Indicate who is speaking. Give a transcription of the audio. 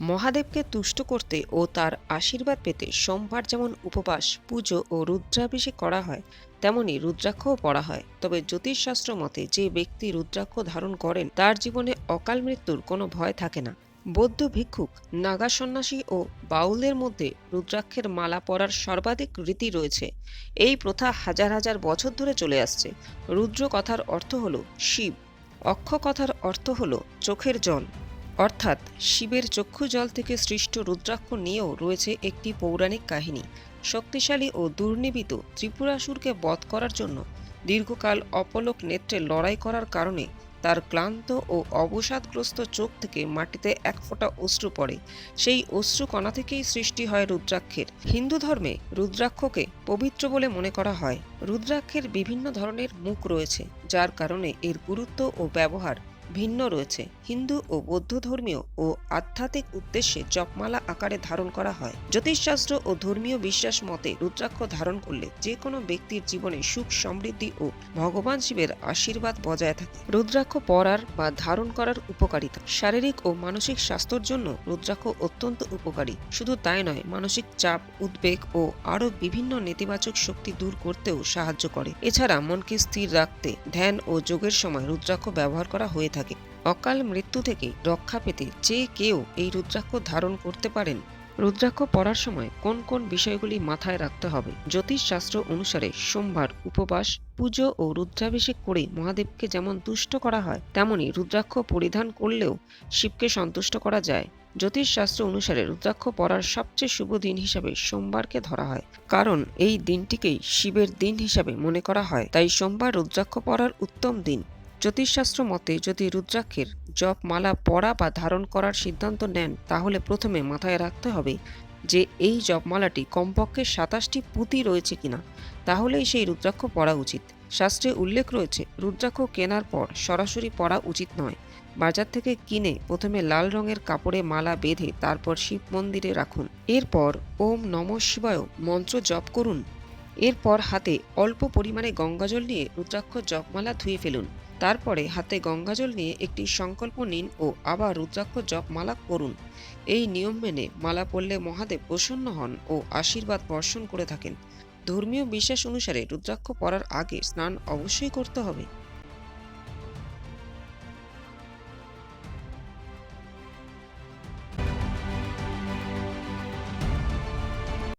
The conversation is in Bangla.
Speaker 1: মহাদেবকে তুষ্ট করতে ও তার আশীর্বাদ পেতে সোমবার যেমন উপবাস, পুজো ও রুদ্রাভিষেক করা হয়, তেমনি রুদ্রাক্ষও পড়া হয়। তবে জ্যোতিষশাস্ত্র মতে যে ব্যক্তি রুদ্রাক্ষ ধারণ করেন, তার জীবনে অকাল মৃত্যুর কোনো ভয় থাকে না। বৌদ্ধ ভিক্ষুক, নাগা সন্ন্যাসী ও বাউলের মধ্যে রুদ্রাক্ষের মালা পরার সর্বাধিক রীতি রয়েছে। এই প্রথা হাজার হাজার বছর ধরে চলে আসছে। রুদ্র কথার অর্থ হল শিব। অক্ষ কথার অর্থ হল চোখের জল। অর্থাৎ শিবের চক্ষু জল থেকে সৃষ্ট রুদ্রাক্ষ নিয়েও রয়েছে একটি পৌরাণিক কাহিনী। শক্তিশালী ও দুর্নিবিত ত্রিপুরাসুরকে বধ করার জন্য দীর্ঘকাল অপলোক নেত্রে লড়াই করার কারণে তার ক্লান্ত ও অবসাদগ্রস্ত চোখ থেকে মাটিতে এক ফোঁটা অশ্রু পড়ে। সেই অশ্রু কণা থেকেই সৃষ্টি হয় রুদ্রাক্ষের। হিন্দু ধর্মে রুদ্রাক্ষকে পবিত্র বলে মনে করা হয়। রুদ্রাক্ষের বিভিন্ন ধরনের মুখ রয়েছে, যার কারণে এর গুরুত্ব ও ব্যবহার ভিন্ন রয়েছে। হিন্দু ও বৌদ্ধ ধর্মীয় ও আধ্যাত্মিক উদ্দেশ্যে জপমালা আকারে ধারণ করা হয়। জ্যোতিষশাস্ত্র ও ধর্মীয় বিশ্বাস মতে রুদ্রাক্ষ ধারণ করলে যে কোনো ব্যক্তির জীবনে সুখ, সমৃদ্ধি ও ভগবান শিবের আশীর্বাদ বজায় থাকে। রুদ্রাক্ষ পরার বা ধারণ করার উপকারিতা। শারীরিক ও মানসিক স্বাস্থ্যের জন্য রুদ্রাক্ষ অত্যন্ত উপকারী। শুধু তাই নয়, মানসিক চাপ, উদ্বেগ ও আরও বিভিন্ন নেতিবাচক শক্তি দূর করতেও সাহায্য করে। এছাড়া মনকে স্থির রাখতে ধ্যান ও যোগের সময় রুদ্রাক্ষ ব্যবহার করা হয়ে থাকে। অকাল মৃত্যু থেকে রক্ষা পেতে যে কেউ এই রুদ্রাক্ষ ধারণ করতে পারেন। রুদ্রাক্ষ পড়ার সময় কোন কোন বিষয়গুলি মাথায় রাখতে হবে? জ্যোতিষশাস্ত্র অনুসারে সোমবার উপবাস, পুজো ও রুদ্রাভিষেক করে মহাদেবকে যেমন তুষ্ট করা হয়, তেমনি রুদ্রাক্ষ পরিধান করলেও শিবকে সন্তুষ্ট করা যায়। জ্যোতিষশাস্ত্র অনুসারে রুদ্রাক্ষ পরার সবচেয়ে শুভ দিন হিসাবে সোমবারকে ধরা হয়। কারণ এই দিনটিকেই শিবের দিন হিসাবে মনে করা হয়। তাই সোমবার রুদ্রাক্ষ পরার উত্তম দিন। জ্যোতিষশাস্ত্র মতে যদি রুদ্রাক্ষের জপ মালা পরা বা ধারণ করার সিদ্ধান্ত নেন, তাহলে প্রথমে মাথায় রাখতে হবে যে এই জপমালাটি কমপক্ষে সাতাশটি পুঁতি রয়েছে কিনা। তাহলেই সেই রুদ্রাক্ষ পরা উচিত। শাস্ত্রে উল্লেখ রয়েছে, রুদ্রাক্ষ কেনার পর সরাসরি পরা উচিত নয়। বাজার থেকে কিনে প্রথমে লাল রঙের কাপড়ে মালা বেঁধে তারপর শিব মন্দিরে রাখুন। এরপর ওম নম শিবায় মন্ত্র জপ করুন। এরপর হাতে অল্প পরিমাণে গঙ্গাজল নিয়ে রুদ্রাক্ষ জপমালা ধুয়ে ফেলুন। তারপরে হাতে গঙ্গাজল নিয়ে একটি সংকল্প নিন ও আবার রুদ্রাক্ষ জপমালা করুন। এই নিয়ম মেনে মালা পড়লে মহাদেব প্রসন্ন হন ও আশীর্বাদ বর্ষণ করে থাকেন। ধর্মীয় বিশ্বাস অনুসারে রুদ্রাক্ষ পরার আগে স্নান অবশ্যই করতে হবে।